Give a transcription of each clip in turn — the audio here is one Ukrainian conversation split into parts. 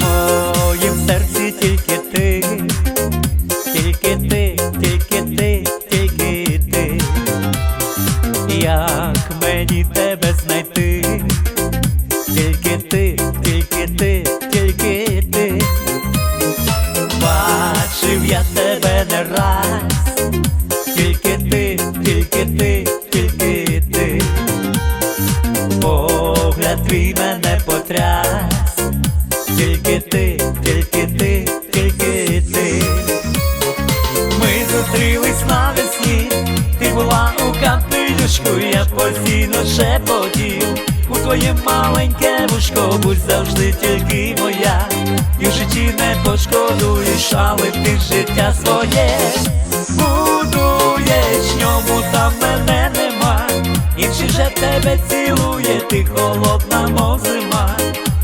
Моїм серці тільки ти, тільки ти, тільки ти, тільки ти, як мені тебе знайти, твій мене потряс. Тільки ти, тільки ти, тільки ти. Ми зустрілись навесні, ти була у капелюшку, я постійно шепотів у твоє маленьке вушко, будь завжди тільки моя, і в житті не пошкодуєш, але ти життя своє тебе цілує, ти холодна, мов зима.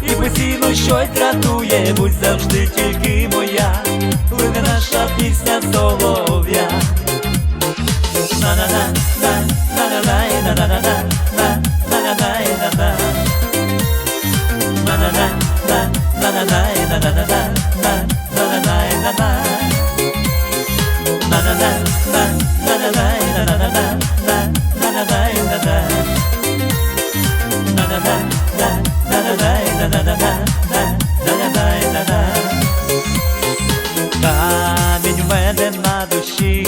І постійно щось дратує, будь завжди тільки моя, Лине наша пісня солов'я. На-на-на, на, на-на-на, душі,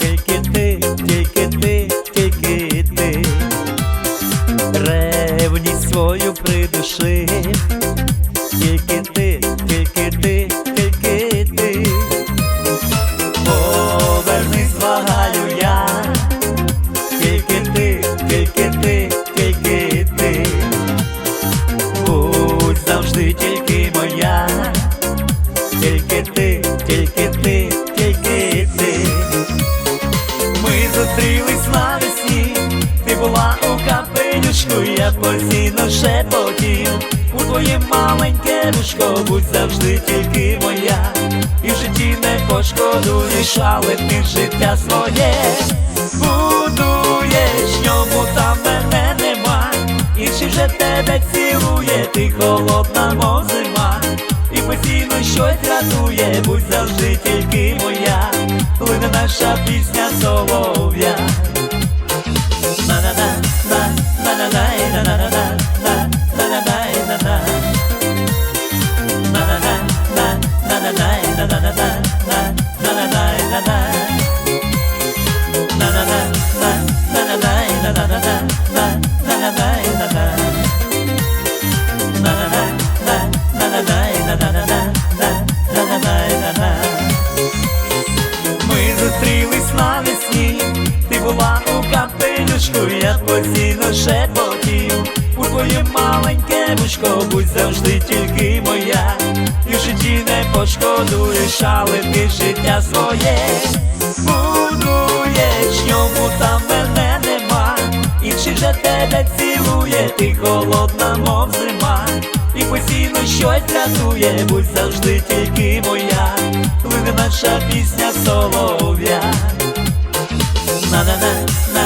тільки ти, тільки ти, тільки ти, ревність свою придуши, тільки ти, капелюшку, я постійно шепотів у твоє маленьке вушко, будь завжди тільки моя, і в житті не пошкодуєш, але ти життя своє будуєш, ньому там мене нема, інший вже тебе цілує, ти холодна, мов зима, і постійно щось рятує, будь завжди тільки моя, лине наша пісня солов'я. Тату я спокійно шепотів У твоє маленьке вушко будь завжди тільки моя, І в житті не пошкодуєш, але ти життя своє будуєш, ньому там мене нема, інший вже тебе цілує, ти холодна, мов зима, і постійно щось рятує, будь завжди тільки моя, Плине наша пісня солов'я. На-на-на